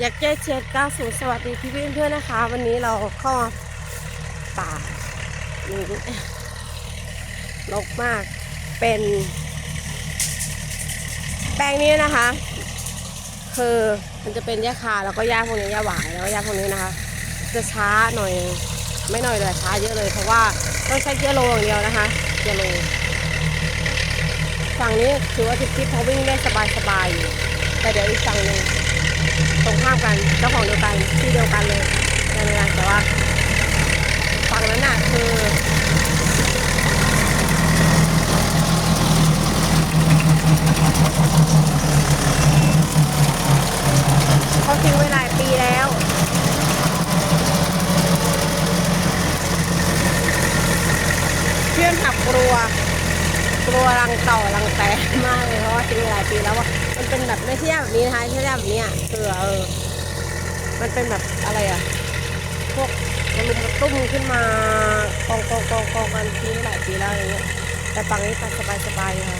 อยากแก้เช็ดก้าวสู่สวัสดีพี่เพื่อนๆนะคะ วันนี้เราเข้าป่านี่รกมากเป็น แปลงนี้นะคะ คือมันจะเป็นหญ้าคาแล้วก็หญ้าพวกนี้หญ้าหวายแล้วก็หญ้าพวกนี้นะคะ จะช้าหน่อยไม่หน่อยเลยช้าเยอะเลยเพราะว่าต้องใช้เกียร์โลอย่างเดียวนะคะเกียร์โลฝั่งนี้ถือว่าทิพย์เขาวิ่งได้สบายๆอยู่แต่เดี๋ยวอีกฝั่งหนึ่ง ตรงข้ามกันเจ้าของเดียวกันที่เดียวกันเลยในเวลาแต่ว่าฝั่งนั้นน่ะคือเขาทิ้งไว้หลายปีแล้วเพื่อนขับกลัว กลัวรังเต่ารังแตนมากเลยเพราะว่าทิ้งหลายปีแล้วว่ามันเป็นแบบไม่ใช่แบบนี้นะคะไม่ใช่แบบนี้คือเออมันเป็นแบบอะไรอะพวกมันลุมมาตุ้มขึ้นมากองกองกองกองกันทิ้งหลายปีแล้วอย่างเงี้ยแต่ฝั่งนี้ตัดสบายสบายค่ะ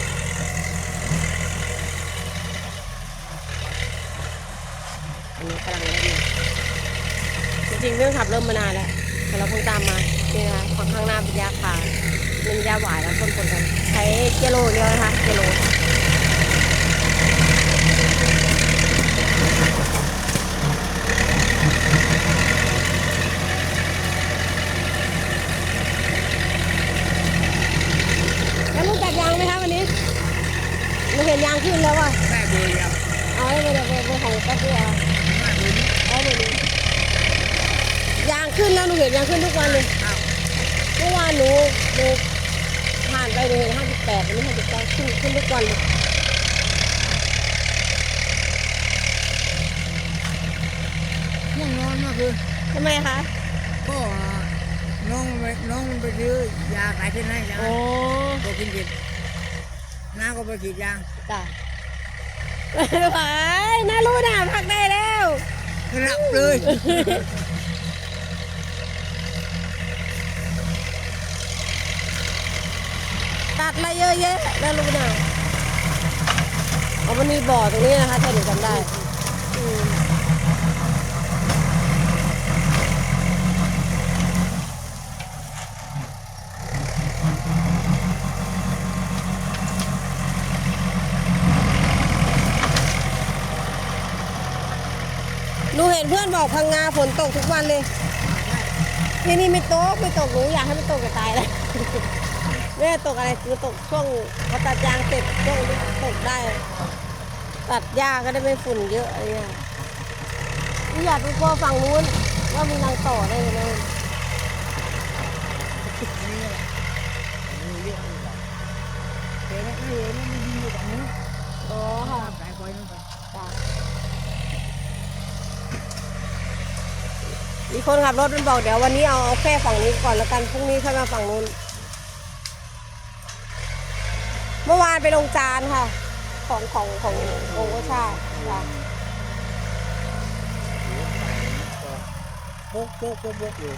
อันนี้กำลังเล่นจริงๆเรื่องขับเริ่มมานานแล้วแต่เราเพิ่งตามมา นี่นะคะฝั่งข้างหน้าเป็นยาคาเป็นยาหวายแล้วคนคนกัน ใช้เกโลเดียวนะคะเกโลแล้วลูกจัดยางไหมคะวันนี้หนูเห็นยางขึ้นแล้วอะแม่เบื่อยังเอาไว้ไปเดี๋ยวไปของแป๊บเดียวแม่เบื่อเอาไปดูยางขึ้นแล้วหนูเห็นยางขึ้นทุกวันเลยอ้าวเมื่อวานหนูหนูผ่านไปหนูเห็นห้าสิบแปดวันนี้ห้าสิบเก้าขึ้นขึ้นทุกวันเลยง่วงนอนมากเลยทำไมคะ ก็น้องไปน้องไปซื้อยาขายที่ไหนยาโอ้ตัวกินจิตน้าก็ไปฉีดยาจ้ะไปน่ารู้นะพักได้แล้วหลับเลย ตัดอะไรเยอะแยะน่ารู้นะอ๋อมันมีบ่อตรงนี้นะคะถ้าหนูจำได้อืมหนูเห็นเพื่อนบอกพังงาฝนตกทุกวันเลย ที่นี่ไม่ตก ไม่ตกหนูอยากให้มันตกจะตายเลย แม่ตกอะไรคือตกช่วงพอตัดยางเสร็จช่วงนี้ตกได้ ตัดหญ้าก็ได้ไม่ฝุ่นเยอะอะไรเงี้ยนี่อยากไปกลัวฝั่งนู้นว่ามีรังต่อได้เลยนะนี่แหละนี่เรียกอะไม่เห็นมันยิงอยู่ฝั่งนู้ อ๋อค่ะ สายไฟนั่นไป จ้ะมี คนขับรถมันบอกเดี๋ยววันนี้เอาเอาแค่ฝั่งนี้ก่อนแล้วกันพรุ่งนี้ค่อยมาฝั่งนู้น เมื่อวานไปลงจานค่ะ ของของขององคชาติจ้ะโป๊กโป๊กโป๊กอยู่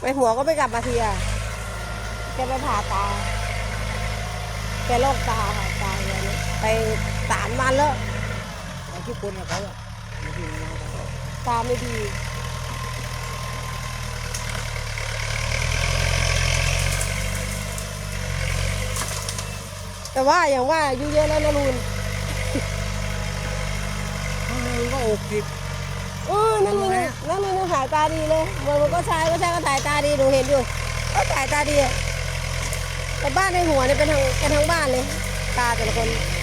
ไปหัวก็ไม่กลับมาทีอะแกไปผ่าตาแกโรคตาค่ะ ไปสามวันแล้วเอาทุกคนกับเขาอะไม่ใช่น้องเขาตาไม่ดี แต่ว่าอย่างว่าอายุเยอะแล้วนะลุนเขาเลยก็อกสิบเออนั่นลุนน่ะนั่นลุนน่ะสายตาดีเลยมันมันก็ใช้ก็ใช้ก็สายตาดีหนูเห็นอยู่ก็สายตาดีอะแต่บ้านในหัวเนี่ยเป็นทางเป็นทางบ้านเลย ตาแต่ละคนน